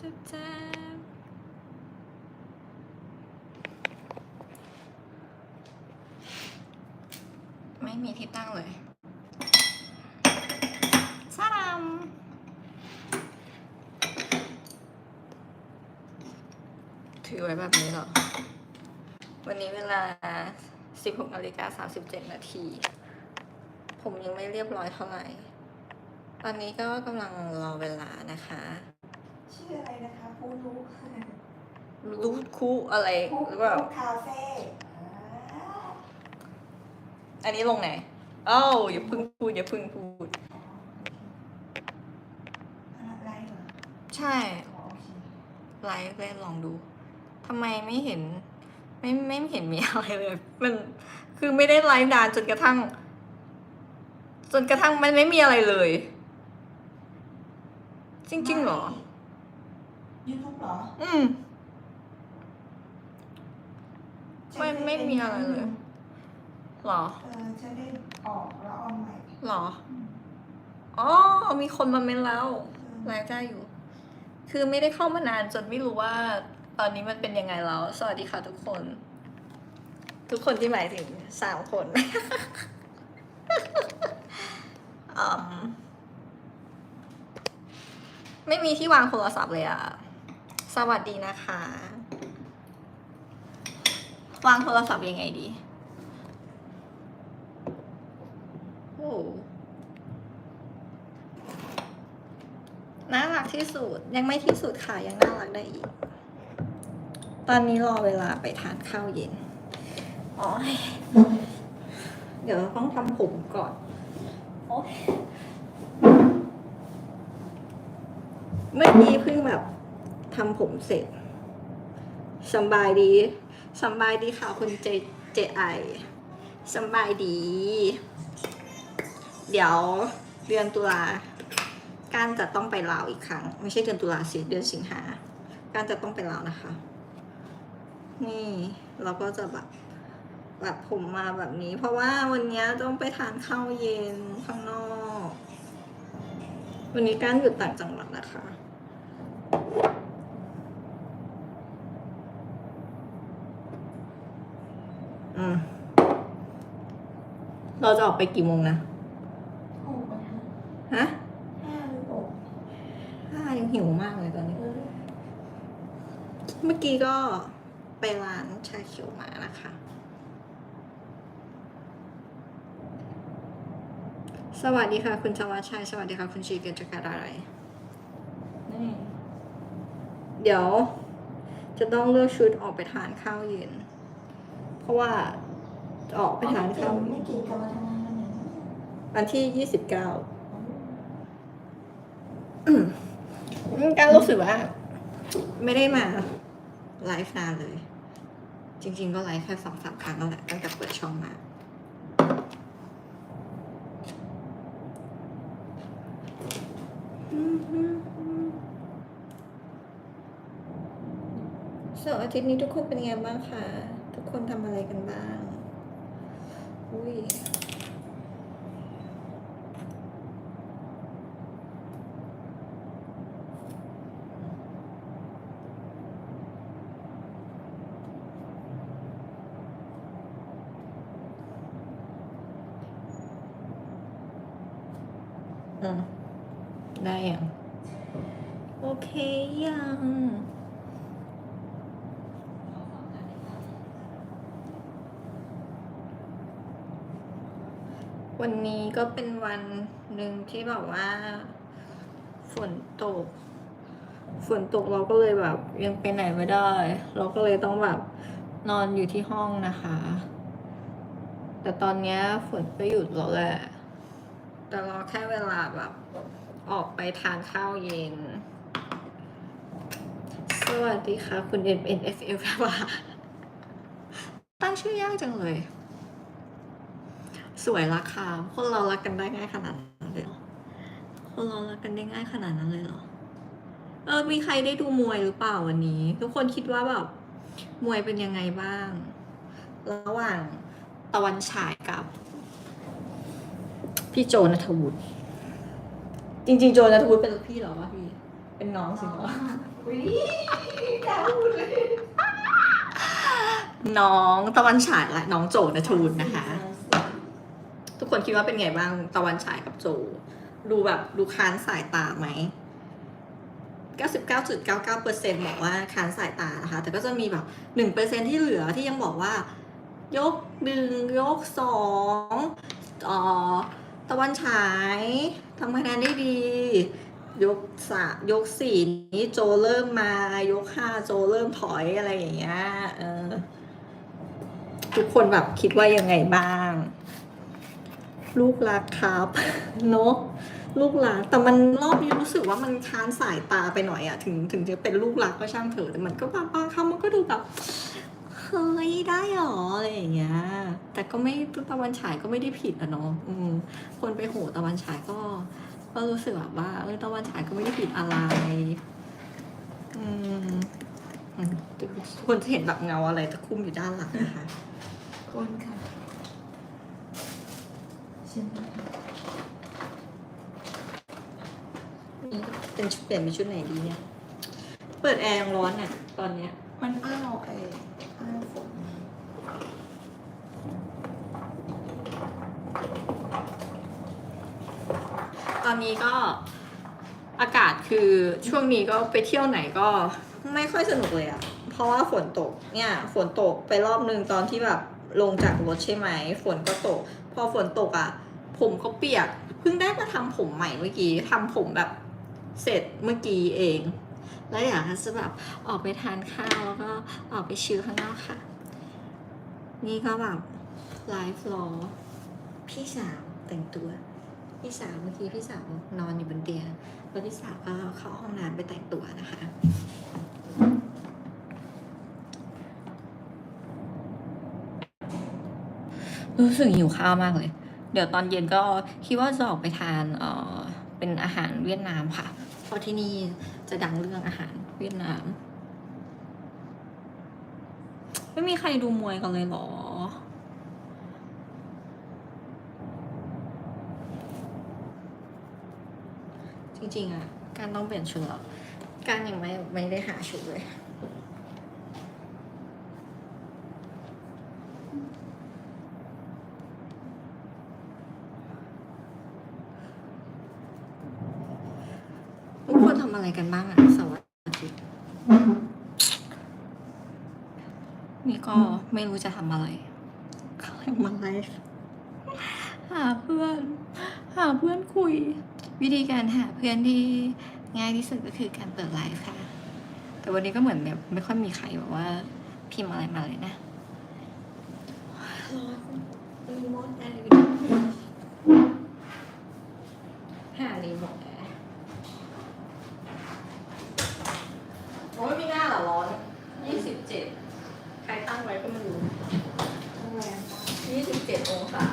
จะแจ้งไม่มีที่ตั้งเลยซาดามถือไว้แบบนี้เหรอ วันนี้เวลา 16นาฬิกา37 นาที ผมยังไม่เรียบร้อยเท่าไหร่ ตอนนี้ก็กำลังรอเวลานะคะ ชื่ออะไรนะคะผู้รู้รู้คุอะไรผู้หรือเปล่าคาเฟ่อ่าอันนี้ลงไหนอ้าวอย่าเพึ่งพูดอย่าเพึ่งพูดอะไรเหรอใช่อ๋อโอเคไลฟ์เล่นลองดูทำไมไม่เห็น ไม่ไม่เห็นมีอะไรเลย มันคือไม่ได้ไลฟ์นานจนกระทั่ง จนกระทั่งมันไม่มีอะไรเลย จริงๆเหรอยูทูบเหร ออืม ไม่ไม่มีอะไรเลยเหรอ เออจะได้ออกแล้วเอาใหม่เหรออืมอ๋อ มีคนมาเม้นแล้วไลฟ์ได้อยู่ คือไม่ได้เข้ามานานจนไม่รู้ว่า ตอนนี้มันเป็นยังไงแล้ว สวัสดีค่ะทุกคน ทุกคนที่หมายถึงสามคนอืมไม่มีที่วางโทรศัพท์เลยอะ สวัสดีนะคะ วางโทรศัพท์ยังไงดี โอ้น่ารักที่สุด ยังไม่ที่สุดค่ะ ยังน่ารักได้อีก ตอนนี้รอเวลาไปทานข้าวเย็นอ๋อยเดี๋ยวต้องทำผมก่อนโอ๊ยเมื่อกี้เพิ่งแบบ ทำผมเสร็จสบายดีสบายดีค่ะคุณเจเจไอสบายดี เดี๋ยวเดือนตุลาการจะต้องไปลาวอีกครั้ง ไม่ใช่เดือนตุลาสิเดือนสิงหาการจะต้องไปลาวนะคะ นี่เราก็จะแบบแบบผมมาแบบนี้ เพราะว่าวันนี้ต้องไปทานข้าวเย็นข้างนอก วันนี้การอยู่ต่างจังหวัดนะคะ เราจะออกไปกี่โมงนะโอ้โหฮะห้าหรือหกอ่ายังหิวมากเลยตอนนี้เออเมื่อกี้ก็ไปร้านชาเขียวมานะคะ สวัสดีค่ะ คุณชวัชชัย สวัสดีค่ะ คุณชีเกิดจากการอะไรนี่เดี๋ยวจะต้องเลือกชุดออกไปทานข้าวเย็น เพราะว่าจะ ออกไปทานข้าวไม่เก่งกับมาทำงานวันไหนวันที่ยี่สิบเก้าการรู้สึกว่า ไม่ได้มาไลฟ์นานเลย จริง ๆ ก็ไลฟ์แค่สองสามครั้งนั่นแหละตั้งแต่เปิดช่องมาเสาร์อาทิตย์นี้ทุกคนเป็นยังไงบ้างคะ ทุกคนทำอะไรกันบ้าง อุ้ยอืมได้ยังโอเคยัง วันนี้ก็เป็นวันหนึ่งที่แบบว่าฝนตก ฝนตกเราก็เลยแบบ ยังไปไหนไม่ได้ เราก็เลยต้องแบบนอนอยู่ที่ห้องนะคะ แต่ตอนนี้ฝนก็หยุดแล้วแหละ แต่รอแค่เวลาแบบ ออกไปทานข้าวเย็น สวัสดีค่ะ คุณ N N F L ว่าตั้งชื่อยากจังเลย สวยราคาคนเรารักกันได้ง่ายขนาดนั้นเลยเหรอคนเรารักกันได้ง่ายขนาดนั้นเลยเหรอ เออ มีใครได้ดูมวยหรือเปล่าวันนี้ ทุกคนคิดว่าแบบมวยเป็นยังไงบ้าง ระหว่างตะวันฉายกับ พี่โจนัทวุฒิจริง ๆ โจนัทวุฒิเป็นพี่เหรอวะพี่ เป็นน้องสิเนาะอุ้ยกล้าพูดเลยน้องตะวันฉายและน้องโจนะทูนนะคะทุก คนคิดว่าเป็นไงบ้างตะวันฉายกับโจ ดูแบบดูค้านสายตาไหม 99.99%บอกว่าค้านสายตานะคะ แต่ก็จะมีแบบ 1%ที่เหลือที่ยังบอกว่า ยกหนึ่งยกสองออตะวันฉายทำคะแนนได้ดี ยกสามยกสี่นี้โจเริ่มมา ยกห้าโจเริ่มถอยอะไรอย่างเงี้ยเออทุกคนแบบคิดว่ายังไงบ้าง ลูกรักครับเนอะลูกรักแต่มันรอบนี้รู้สึกว่ามันค้านสายตาไปหน่อยอะถึงถึงจะเป็นลูกรักก็ช่างเถอะแต่มันก็บางบางคำมันก็ดูแบบเฮ้ยได้หรออะไรอย่างเงี้ย แต่ก็ไม่ตะวันฉายก็ไม่ได้ผิดอะเนาะอืมคนไปโหตะวันฉายก็ ก็รู้สึกแบบว่าเออตะวันฉายก็ไม่ได้ผิดอะไร อืมอืมทุกคนจะเห็นแบบเงาอะไรตะคุ่มอยู่ด้านหลังนะคะคนค่ะ ฉันนี่เป็นชุดเปลี่ยนเป็นชุดไหนดีเนี่ย เปิดแอร์ยังร้อนอะ ตอนเนี้ย มันอ้าวไอ้อ้าวฝนตอนนี้ก็อากาศคือช่วงนี้ก็ไปเที่ยวไหนก็ไม่ค่อยสนุกเลยอะเพราะว่าฝนตกเนี่ยฝนตกไปรอบนึงตอนที่แบบลงจากรถใช่ไหมฝนก็ตกพ อฝนตกอะผมก็เปียก เพิ่งได้มาทำผมใหม่เมื่อกี้ทำผมแบบเสร็จเมื่อกี้เอง แล้วอยากจะแบบออกไปทานข้าวแล้วก็ออกไปชิลข้างนอกค่ะ นี่ก็แบบไลฟ์รอพี่สาวแต่งตัว พี่สาวเมื่อกี้พี่สาวนอนอยู่บนเตียงแล้วพี่สาวก็เข้าห้องน้ำไปแต่งตัวนะคะ รู้สึกหิวข้าวมากเลย เดี๋ยวตอนเย็นก็คิดว่าจะออกไปทานเอ่อเป็นอาหารเวียดนามค่ะ เพราะที่นี่จะดังเรื่องอาหารเวียดนาม ไม่มีใครดูมวยกันเลยหรอจริงๆอะการต้องเปลี่ยนชุดแล้วการยังไม่ไม่ได้หาชุดเลย ทุ กคนทำอะไรกันบ้างอะเสาร์อาทิตย์นี่ก็ไม่รู้จะทำอะไรเขาเรียกมาไลฟ์หาเพื่อน หาเพื่อนคุย วิธีการหาเพื่อนที่ง่ายที่สุดก็คือการเปิดไลฟ์ค่ะ แต่วันนี้ก็เหมือนแบบไม่ค่อยมีใครแบบว่า พิมพ์อะไรมาเลยนะร้อนรีโมทแอร์หารีโมทแอร์โอ้ยมีหน้าเหรอร้อนยี่สิบเจ็ดใครตั้งไว้ก็ไม่รู้ ทำไมอะ ยี่สิบเจ็ดองศา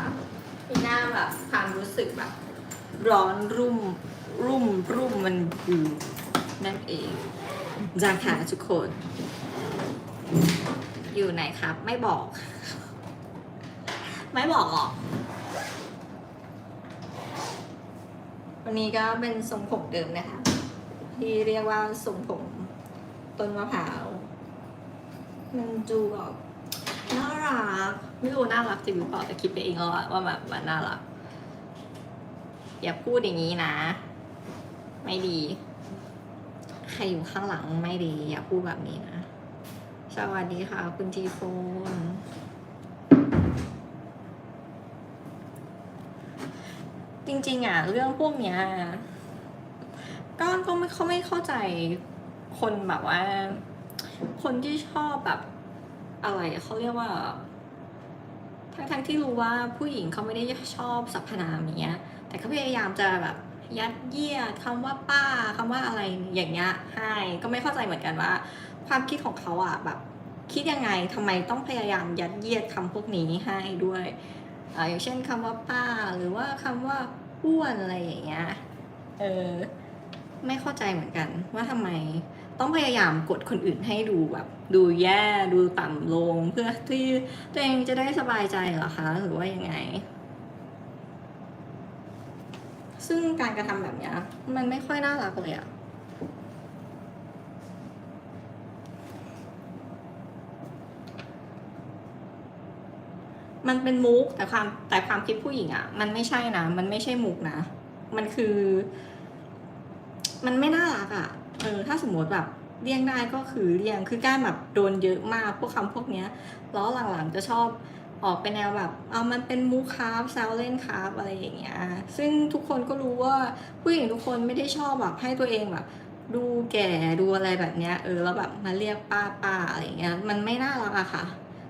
มีหน้าแบบความรู้สึกแบบ ร้อนรุ่ม รุ่มรุ่มมันอยู่นั่นเองจ้าค่ะทุกคน อยู่ไหนครับ ไม่บอก ไม่บอกหรอกวันนี้ก็เป็นทรงผมเดิมนะคะ ที่เรียกว่าทรงผมต้นมะพร้าวมันดูแบบน่ารัก ไม่รู้น่ารักจริงหรือเปล่าแต่คิดไปเองแล้วอะว่าแบบมันน่ารัก อย่าพูดอย่างนี้นะ ไม่ดี ใครอยู่ข้างหลังไม่ดี อย่าพูดแบบนี้นะ สวัสดีค่ะ คุณทีโฟนจริง ๆ อะ เรื่องพวกเนี้ยก็ก็ไม่เขาไม่เข้าใจคนแบบว่า คนที่ชอบแบบอะไรเขาเรียกว่า ทั้งๆที่รู้ว่าผู้หญิงเขาไม่ได้ชอบสรรพนามอย่างเงี้ย แต่เขาพยายามจะแบบยัดเยียดคำว่าป้าคำว่าอะไรอย่างเงี้ยให้ก็ไม่เข้าใจเหมือนกันว่า ความคิดของเขาอะแบบคิดยังไงทำไมต้องพยายามยัดเยียดคำพวกนี้ให้ด้วยออย่างเช่นคำว่าป้า หรือว่าคำว่าอ้วนอะไรอย่างเงี้ยเออไม่เข้าใจเหมือนกัน ว่าทำไมต้องพยายามกดคนอื่นให้ดูแบบ ดูแย่ดูต่ำลงเพื่อที่ตัวเองจะได้สบายใจเหรอคะ หรือว่ายังไง ซึ่งการกระทำแบบเนี้ยมันไม่ค่อยน่ารักเลยอะมันเป็นมุกแต่ความแต่ความคิดผู้หญิงอะมันไม่ใช่นะ มันไม่ใช่มุกนะ มันคือ มันไม่น่ารักอะเออถ้าสมมติแบบเลี่ยงได้ก็คือเลี่ยงคือการแบบโดนเยอะมากพวกคำพวกเนี้ยล้อหลังๆจะชอบ ออกไปแนวแบบ เอามันเป็นมุกครับแซวเล่นครับอะไรอย่างเงี้ย ซึ่งทุกคนก็รู้ว่าผู้หญิงทุกคนไม่ได้ชอบแบบให้ตัวเองแบบ ดูแก่ดูอะไรแบบเนี้ยเออแล้วแบบมาเรียกป้าป้าอะไรเงี้ยมันไม่น่ารักอะค่ะ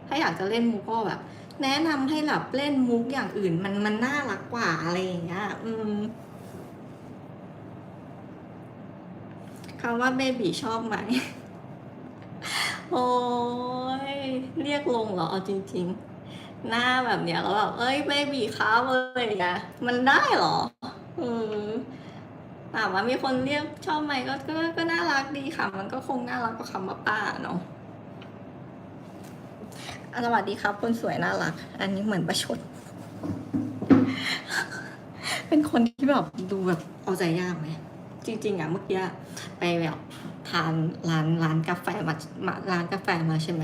ถ้าอยากจะเล่นมุกก็แบบ แนะนำให้แบบเล่นมุกอย่างอื่นมันมันน่ารักกว่าอะไรอย่างเงี้ยอืมคำว่าเบบีชอบไหมโอ้ยเรียกลงเหรอเอาจริง ๆ หน้าแบบเนี้ยแล้วแบบเอ้ยเบบีครับอะไรอย่างเงี้ยมันได้เหรอเออถามว่ามีคนเรียกชอบไหมก็ก็ก็น่ารักดีค่ะ มันก็คงน่ารักกว่าคำว่าป้าเนาะอะสวัสดีครับคนสวยน่ารัก อันนี้เหมือนประชด เป็นคนที่แบบดูแบบเอาใจยากไหมจริงๆอะเมื่อกี้ไปแบบทานร้านร้านกาแฟมาร้านกาแฟมาใช่ไหม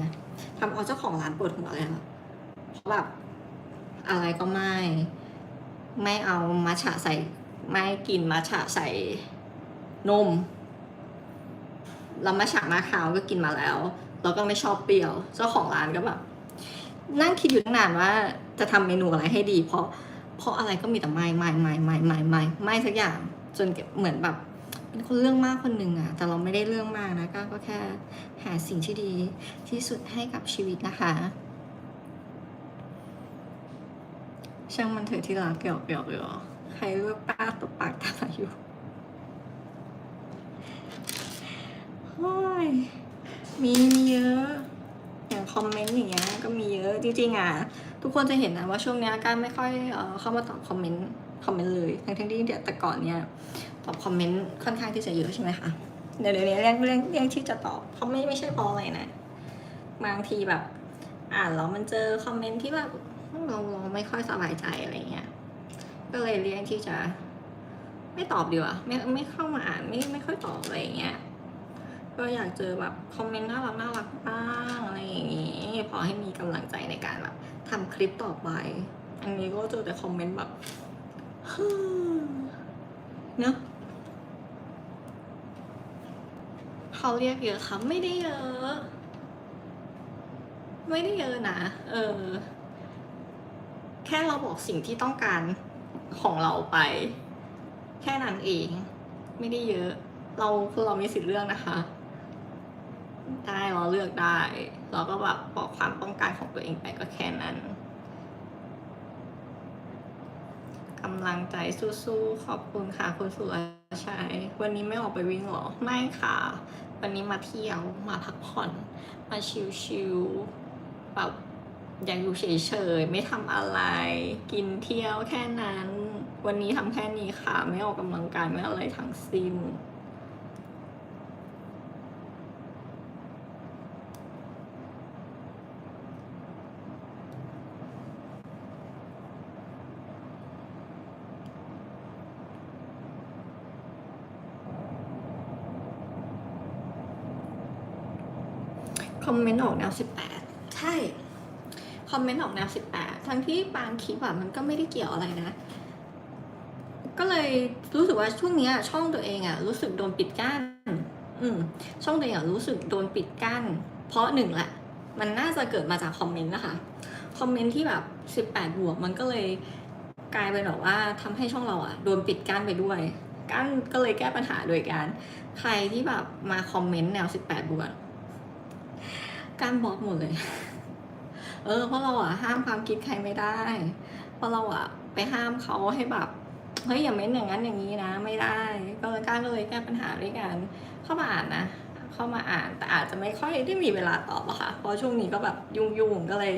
ทำเอาเจ้าของร้านปวดหัวเลยค่ะเพราะ แบบอะไรก็ไม่ ไม่เอามัชฉะใส่ ไม่กินมัชฉะใส่นมแล้วมัชฉะมะขาวก็กินมาแล้ว แล้วก็ไม่ชอบเปรี้ยว เจ้าของร้านก็แบบนั่งคิดอยู่ตั้งนานว่าจะทำเมนูอะไรให้ดี เพราะเพราะอะไรก็มีแต่ไม่ไม่ไม่ไม่ไม่ไม่ไม่สักอย่างจนเหมือนแบบเป็นคนเรื่องมากคนหนึ่งอะแต่เราไม่ได้เรื่องมากนะก็ก็แค่หาสิ่งที่ดีที่สุดให้กับชีวิตนะคะ ช่างมันเถอะที่รักเกี่ยวเกี่ยวเกี่ยวใครเลือกป้าตบปากตาอยู่โอ้ยมีมีเยอะ อย่างคอมเมนต์อย่างเงี้ยก็มีเยอะจริงๆอะทุกคนจะเห็นนะว่าช่วงเนี้ยการไม่ค่อยเอ่อเข้ามาตอบคอมเมนต์คอมเมนต์เลยทั้งๆที่เดี๋ยวแต่ก่อนเนี่ยตอบคอมเมนต์ค่อนข้างที่จะเยอะใช่ไหมคะเดี๋ยวเดี๋ยวนี้เรื่องเรื่องเรื่องที่จะตอบเขาไม่ไม่ใช่เพราะอะไรนะ บางทีแบบ อ่านแล้วมันเจอคอมเมนต์ที่แบบ เราเราไม่ค่อยสบายใจอะไรเงี้ย ก็เลยเลี่ยงที่จะ ไม่ตอบดีกว่าไม่ไม่เข้ามาอ่านไม่ไม่ค่อยตอบอะไรเงี้ย ก็อยากเจอแบบคอมเมนต์น่ารักน่ารักบ้างอะไรอย่างงี้พอให้มีกำลังใจในการแบบทำคลิปต่อไป อันนี้ก็เจอแต่คอมเมนต์แบบเนอะเขาเรียกเยอะครับไม่ได้เยอะ ไม่ได้เยอะนะ เออ แค่เราบอกสิ่งที่ต้องการของเราไป แค่นั้นเอง ไม่ได้เยอะ เราคือเรามีสิทธิ์เลือกนะคะ ได้เราเลือกได้ เราก็แบบบอกความต้องการของตัวเองไปก็แค่นั้นกำลังใจสู้ๆขอบคุณค่ะคุณสุรชัยวันนี้ไม่ออกไปวิ่งหรอ ไม่ค่ะ วันนี้มาเที่ยวมาพักผ่อน มาชิลๆแบบ อยากอยู่เฉยๆ ไม่ทำอะไร กินเที่ยวแค่นั้น วันนี้ทำแค่นี้ค่ะ ไม่ออกกำลังกายไม่อะไรทั้งสิ้นคอมเมนต์ออกแนวสิบแปดใช่ อมเมนต์ออกแนวสิบแปดทั้งที่บางคลิปอะมันก็ไม่ได้เกี่ยวอะไรนะ ก็เลยรู้สึกว่าช่วงนี้ช่องตัวเองอะรู้สึกโดนปิดกั้น อืม ช่องตัวเองอะรู้สึกโดนปิดกั้น เพราะหนึ่งแหละ มันน่าจะเกิดมาจากคอมเมนต์นะคะคอมเมนต์ที่แบบสิบแปดบวกมันก็เลยกลายเป็นแบบว่าทำให้ช่องเราอะโดนปิดกั้นไปด้วยกั้นก็เลยแก้ปัญหาโดยการ ใครที่แบบมาคอมเมนต์แนวสิบแปดบวกการบล็อกหมดเลย เออเพราะเราอะห้ามความคิดใครไม่ได้ เพราะเราอะไปห้ามเขาให้แบบเฮ้ยอย่าเม้นอย่างนั้นอย่างนี้นะ ไม่ได้ ก็เลยการก็เลยแก้ปัญหาด้วยกันเข้ามาอ่านนะ เข้ามาอ่านแต่อาจจะไม่ค่อยได้มีเวลาตอบอะค่ะ เพราะช่วงนี้ก็แบบยุ่งๆก็เลย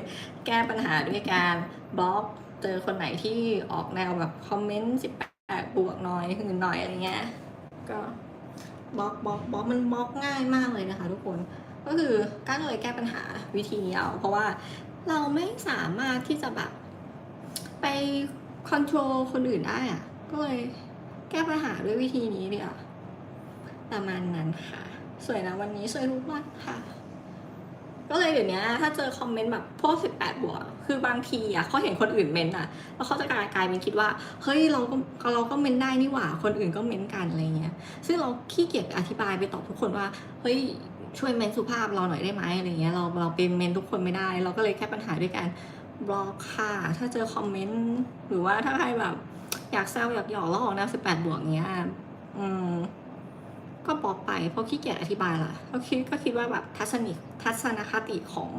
แก้ปัญหาด้วยการบล็อกเจอคนไหนที่ออกแนวแบบคอมเมนต์สิบแปดบวกหน่อยหื่นหน่อยอะไรเงี้ยก็บล็อกบล็อกบล็อกมันบล็อกง่ายมากเลยนะคะ ทุกคนก็คือก้าก็เลยแก้ปัญหาวิธีนี้เอาเพราะว่า เราไม่สามารถที่จะแบบไปคอนโทรลคนอื่นได้อะก็เลยแก้ปัญหาด้วยวิธีนี้เดีกว่าประมาณนั้นค่ะ สวยนะวันนี้สวยทุกวันค่ะ ก็เลยเดี๋ยวนี้ถ้าเจอคอมเมนต์แบบพวกสิบแปดบวก คือบางทีอะเขาเห็นคนอื่นเมนต์อะ แล้วเขาจะกลายกลายเป็นคิดว่า เฮ้ยเราก็เราก็เมนได้นี่หว่า คนอื่นก็เมนกันอะไรเงี้ย ซึ่งเราขี้เกียจอธิบายไปตอบทุกคนว่า เฮ้ย ช่วยเมนสุภาพเราหน่อยได้ไหมอะไรเงี้ยเราเราเป็นเมนทุกคนไม่ได้ เราก็เลยแค่ปัญหาด้วยการบล็อกค่ะ ถ้าเจอคอมเมนต์หรือว่าถ้าใครแบบ อยากแซวอยากหยอกแล้วออกแนวสิบแปดบวกเงี้ยอืมก็บล็อกไปเพราะขี้เกียจอธิบายล่ะก็คิดก็คิดว่าแบบทัศนิทัศนคติของ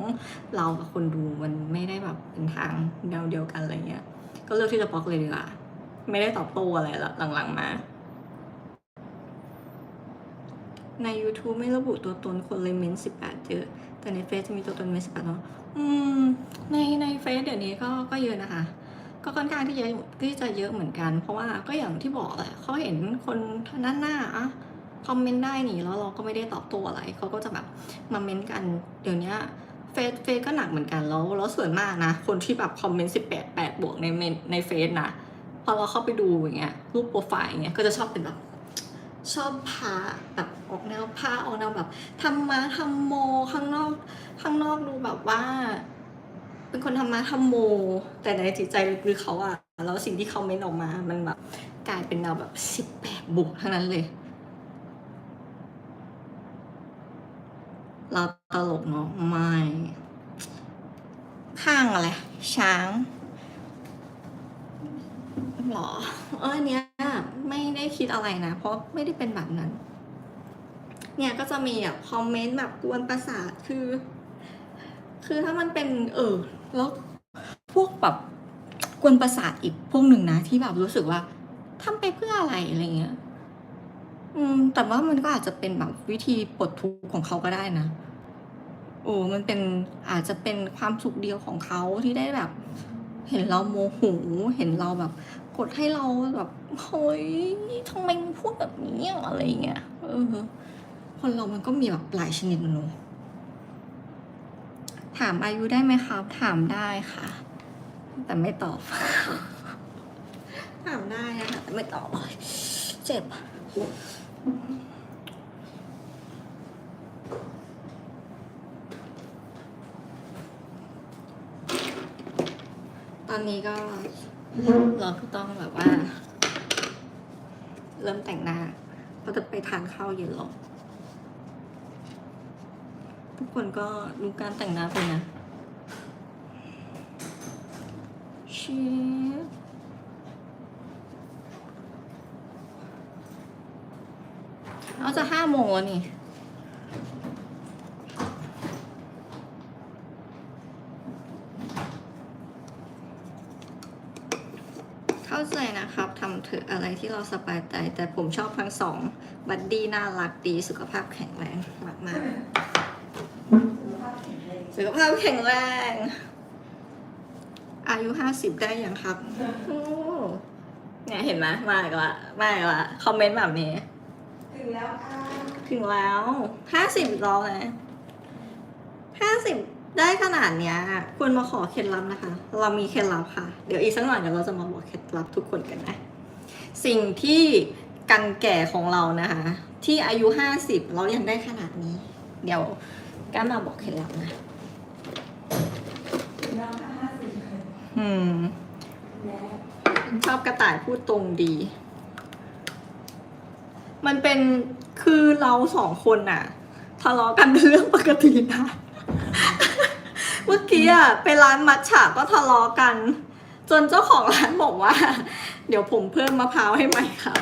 เรากับคนดูมันไม่ได้แบบเป็นทางแนวเดียวกันอะไรเงี้ย ก็เลือกที่จะบล็อกเลยดีกว่าไม่ได้ตอบโต้อะไรละหลังๆมา ใน YouTube ไม่ระบุตัวตนคนเลยเม้นสิบแปดเยอะ แต่ในเฟซจะมีตัวตนเม้นสิบแปดเนาะอืมในในเฟซเดี๋ยวนี้ก็ก็เยอะนะคะ ก็ค่อนข้างที่จะที่จะเยอะเหมือนกัน เพราะว่าก็อย่างที่บอกแหละเขาเห็นคนหน้าหน้าอะคอมเมนต์ได้นี่แล้วเราก็ไม่ได้ตอบโต้อะไรเขาก็จะแบบมาเม้นต์กัน เดี๋ยวนี้เฟซเฟซก็หนักเหมือนกันแล้วแล้วส่วนมากนะ คนที่แบบคอมเมนต์สิบแปดแปดบวกในเมนในเฟซนะพอเราเข้าไปดูอย่างเงี้ยรูปโปรไฟล์อย่างเงี้ยก็จะชอบเป็นแบบชอบพาแบบ ออกแนวพาออกแนวแบบทำมาทำโมข้างนอกข้างนอกดูแบบว่า เป็นคนทำมาทำโม แต่ในจิตใจลึกๆเขาอะแล้วสิ่งที่เขาเม้นออกมามันแบบกลายเป็นแนวแบบสิบแปดบุกทั้งนั้นเลย เราตลกเนาะไม่ข้างอะไร ช้างหรอเออเนี้ยไม่ได้คิดอะไรนะ เพราะไม่ได้เป็นแบบนั้น เนี่ยก็จะมีแบบคอมเมนต์แบบกวนประสาทคือ คือถ้ามันเป็นเออแล้วพวกแบบกวนประสาทอีกพวกหนึ่งนะที่แบบรู้สึกว่าทำไปเพื่ออะไรอะไรเงี้ย อืม แต่ว่ามันก็อาจจะเป็นแบบวิธีปลดทุกข์ของเขาก็ได้นะโอ้มันเป็นอาจจะเป็นความสุขเดียวของเขาที่ได้แบบ เห็นเราโมโหเห็นเราแบบ กดให้เราแบบเฮ้ยทำไมมึงพูดแบบนี้อะอะไรเงี้ยเออ คนเรามันก็มีแบบหลายชนิดเนอะถามอายุได้ไหมครับ ถามได้ค่ะ แต่ไม่ตอบ ถามได้นะคะแต่ไม่ตอบ เจ็บตอนนี้ก็เราก็ต้องแบบว่า เริ่มแต่งหน้าเพราะจะไปทานข้าวเย็นหรอก ทุกคนก็ดูการแต่งหน้าไปนะเชีสเอาจะห้าโมงแล้วนี่เข้าใจนะครับทำเถอะอะไรที่เราสบายใจ แต่ผมชอบทั้งสอง บัดดี้น่ารักดี สุขภาพแข็งแรงมากมากๆ สุขภาพแข็งแรง อายุห้าสิบได้ยังครับโอ้เนี่ยเห็นไหมมาอีกละมาอีกละคอมเมนต์แบบนี้ ถึงแล้วค่ะถึงแล้วห้าสิบแล้วนะห้าสิบได้ขนาดเนี้ยควรมาขอเคล็ดลับนะคะ เรามีเคล็ดลับค่ะ เดี๋ยวอีกสักหน่อยเดี๋ยวเราจะมาบอกเคล็ดลับทุกคนกันนะ สิ่งที่กันแก่ของเรานะคะ ที่อายุห้าสิบเรายังได้ขนาดนี้ เดี๋ยวก้ามาบอกเคล็ดลับนะ ถึงแล้วค่ะห้าสิบ อืมแล้วชอบกระต่ายพูดตรงดี มันเป็นคือเราสองคนน่ะทะเลาะกันเป็นเรื่องปกตินะ เมื่อกี้อะไปร้านมัทฉะก็ทะเลาะกัน จนเจ้าของร้านบอกว่า เดี๋ยวผมเพิ่มมะพร้าวให้ใหม่ค่ะ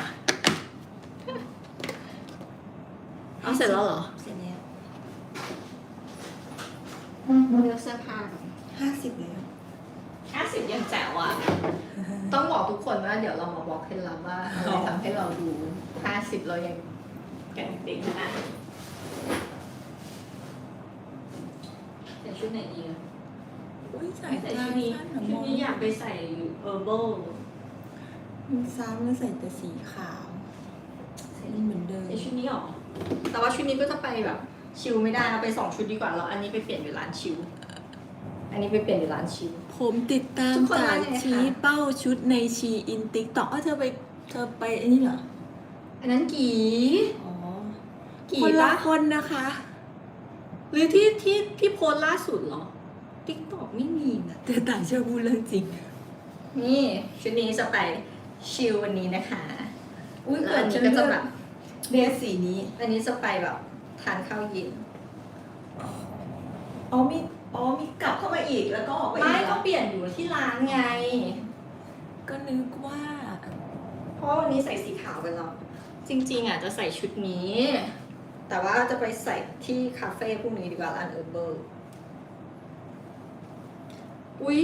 เอาเสร็จแล้วเหรอ เสร็จแล้วเลือกเสื้อผ้าก่อนห้าสิบแล้ว ห้าสิบยังแจ๋วอะ ต้องบอกทุกคนว่าเดี๋ยวเรามาบอกเคล็ดลับว่าอะไรทำให้เราดูห้าสิบเรายังแก่งเด็กขนาดนี้ใส่ชุดไหนดีอะอุ้ยใส่ใส่ตาชุดนี้สั้นของชุมดองนี้อยากไปใส่เออร์เบิลมันซ้ำแล้วใส่แต่สีขาวนี่เหมือนเดิมใส่ชุดนี้หรอแต่ว่าชุดนี้ก็จะไปแบบชิลไม่ได้เอาไปสองชุดดีกว่าแล้วอันนี้ไปเปลี่ยนอยู่ร้านชิล อันนี้ไปเปลี่ยนอยู่ร้านชิลผมติดตามทุกคนจากว่าไงคะชี้เป้าชุดในชีอินติ๊กต็อกเธอไปเธอไปอันนี้เหรอ อันนั้นกี่อ๋อกี่คนละปะคนนะคะ หรือที่ที่ที่โพสต์ล่าสุดเหรอติ๊กตอกไม่มีนะแต่ต่างชอบพูดเรื่องจริง นี่ชุดนี้จะไปชิลวันนี้นะคะอุ้ยแล้วเกิอัดนนี้ฉันก็เลืจะอกแบบเดรสสีนี้ อันนี้จะไปแบบทานข้าวเย็นอ๋อมี อ๋อมีกลับเข้ามาอีกแล้วก็ออกไปไม่อีกเหรก็อเปลี่ยนอยู่ที่ร้านไง ก็นึกว่า เพราะว่าวันนี้ใส่สีขาวไปแล้ว จริงๆอะจะใส่ชุดนี้ แต่ว่าจะไปใส่ที่คาเฟ่พรุ่งนี้ดีกว่าร้านเออร์เบอร์อุ้ย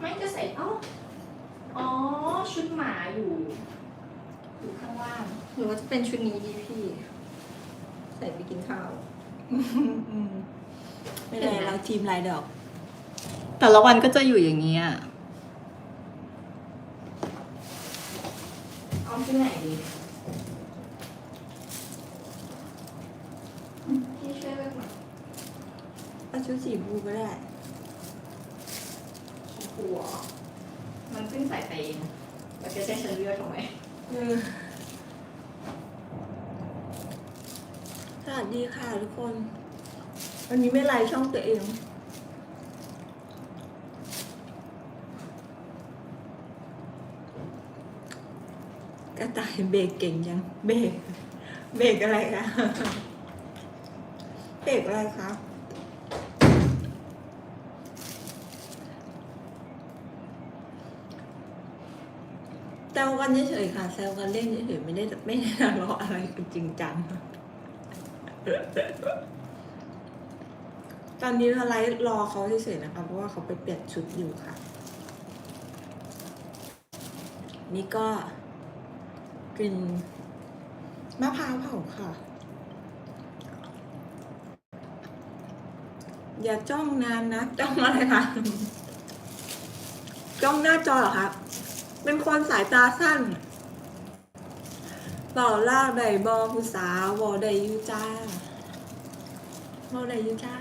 ไม่จะใส่เอ้าอ๋อ ชุดหมาอยู่ อยู่ข้างล่างหรือว่าจะเป็นชุดนี้ดีพี่ ใส่ไปกินข้าว ไม่เป็นไรเราทีมลายดอก แต่ละวันก็จะอยู่อย่างเงี้ยเอาที่ไหนดีพี่ช่วยเลือกหน่อยเอาชุดสีบูก็ได้ชมพูเหรอมันเพิ่งใส่ไปเองแล้วจะใช้ฉันเลือกทำไมเออสวัสดีค่ะทุกคน วันนี้ไม่ไลฟ์ช่องตัวเองกระต่ายเบรกเก่งยังเบรกเบรกอะไรคะเบรกอะไรคะแซวกันเฉยๆค่ะแซวกันเล่นเฉยๆไม่ได้ไม่ได้ทะเลาะอะไรกันจริงจัง อนนี้เราไลฟ์รอเขาเฉยๆนะคะ เพราะว่าเขาไปเปลี่ยนชุดอยู่ค่ะ นี่ก็กินมะพร้าวเผาค่ะ อย่าจ้องนานนะ จ้องอะไรคะจ้องหน้าจอเหรอครับเป็นคนสายตาสั้นเป่าล่าใดบอผู้สาวบอใดยูจ้าบอใดยูจ้า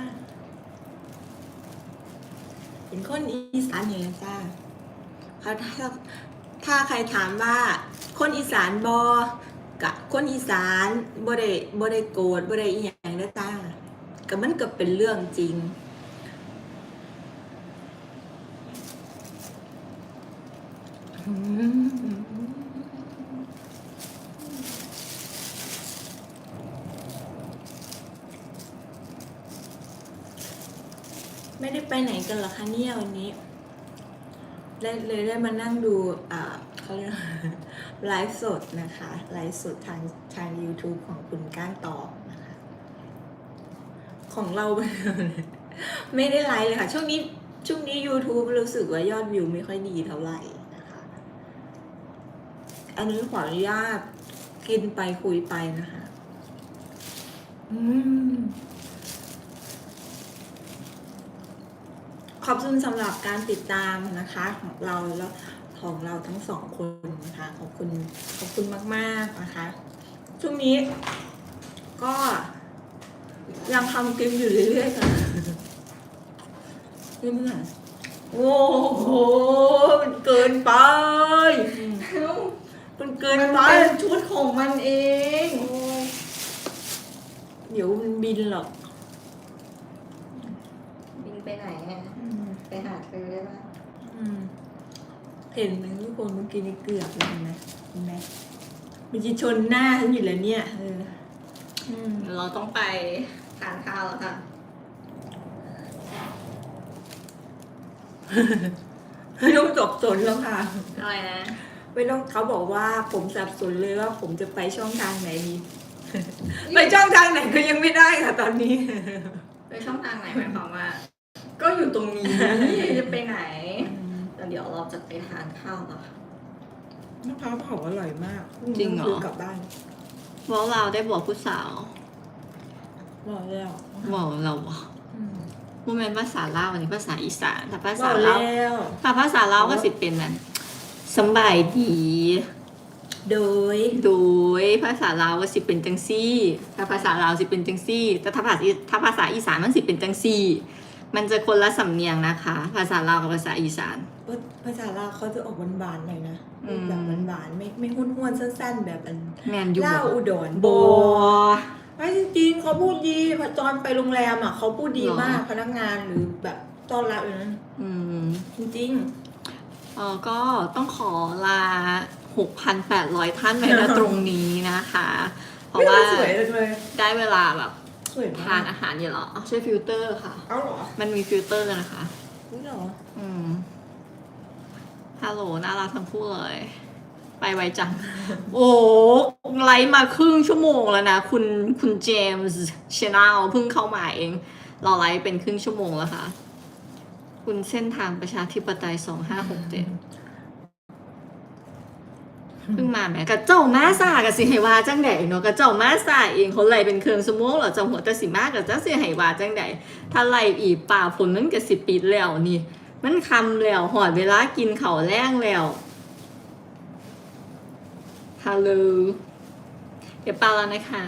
เป็นคนอีสานอย่างนี้จ้าเขาถ้าถ้าใครถามว่าคนอีสานบอกะคนอีสานบ่ได้บ่ได้โกรธบ่ได้อีหยังนะจ้าก็มันก็เป็นเรื่องจริงอืม ไม่ได้ไปไหนกันหรอคะเนี่ยวันนี้เลยได้มานั่งดูอ่าเขาเรียกไลฟ์สดนะคะไลฟ์สดทางทาง YouTube ของคุณก้านตอบนะคะของเรา ไม่ได้ไลฟ์เลยค่ะ ช่วงนี้ช่วงนี้ YouTube รู้สึกว่ายอดวิวไม่ค่อยดีเท่าไหร่นะคะ อันนี้ขออนุญาตกินไปคุยไปนะคะ อืม ขอบคุณสำหรับการติดตามนะคะของเราแล้วของเราทั้งสองคนนะคะ ขอบคุณขอบคุณมาก ๆนะคะ ช่วงนี้ก็ยังทำคลิปอยู่เรื่อยๆค่ะเรื่อยๆโอ้โห มันเกินไป มันเกินมันไปเป็นชุดของมันเองโอ้ยเดี๋ยวมันบินหรอก บินไปไหนอะ ไปหาเธอได้ปะอืมเห็นไหมทุกคนเมื่อกี้นี่เกือบเลยเห็นไหมเห็นไหมมันจะชนหน้าฉันอยู่แล้วเนี่ยเอออืมเราต้องไปทานข้าวแล้วค่ะ ไม่ต้องจบสนแล้วค่ะ อะไรนะ ไม่ต้องเขาบอกว่าผมสับสนเลยว่าผมจะไปช่องทางไหนดี ไปช่องทางไหนก็ยังไม่ได้ค่ะตอนนี้ ไปช่องทางไหนหมายความว่า ก็อยู่ตรงนี้ จะไปไหนแต่เดี๋ยวเราจะไปทานข้าวแล้วค่ะมะพร้าวเผาอร่อยมากจริงเหรอคือกลับบ้านบอกเราได้บอกผู้สาวบอกแล้วบอกเราบอกอืมว่าเป็นภาษาลาวอันนี้ภาษาอีสานแต่ภาบษาอกลาวแล้วถ้าภาษาลาวก็สิเป็นนั้นสำบายดี โดย โดยภาษาลาวก็สิเป็นจังซี่ ถ้าภาษาลาวสิเป็นจังซี่ แต่ถ้าภาษาอีถ้าภาษาอีสานมันสิเป็นจังซี่ มันจะคนละสำเนียงนะคะ ภาษาลาวกับภาษาอีสาน ภาษาลาวเขาจะออกหวานๆหน่อยนะอืม แบบหวานๆไม่ไม่ห้วนๆสั้นๆ แบบอันแมนยูเล่าวอุดรโบ ไม่จริงๆเขาพูดดีพอตอนไปโรงแรมอะเขาพูดดีหรอ มากพนักงานหรือแบบต้อนรับอยู่นะอืมจริง เออก็ต้องขอลา 6,800 ท่านไปนะ ตรงนี้นะคะ ๆ เพราะว่าสวยจังเลย ได้เวลาแบบ สวยทามานกอาหารอยู่แล้วอ๋อใช่ฟิลเตอร์ค่ะ เอ้าเหรอมันมีฟิลเตอร์นะคะ นี่เหรออืม ฮัลโหล น่ารักทั้งคู่เลย ไปไวจัง โอ้ไลฟ์มาครึ่งชั่วโมงแล้วนะ คุณคุณเจมส์ชแนลเพิ่งเข้ามาเอง เราไลฟ์เป็นครึ่งชั่วโมงแล้วค่ะ คุณเส้นทางประชาธิปไตยสองห้าหกเจ็ด เพิ่งมาแหมกับเจ้ามาซากับสิใหวาจังไดเนาะกับเจ้ามาซาเองเขาไล่เป็นเครื่องสมองเหรอเจ้าหัวแต่สิมากกับเจ้าสิใหวาจังไดถ้าไล่อีกป่าผลมันก็สิปิดแล้วนี่ มันคำแล้วหอดเวลากินเขาวแรงแล้วฮัลโหลเดี๋ยวไปแล้วนะคะ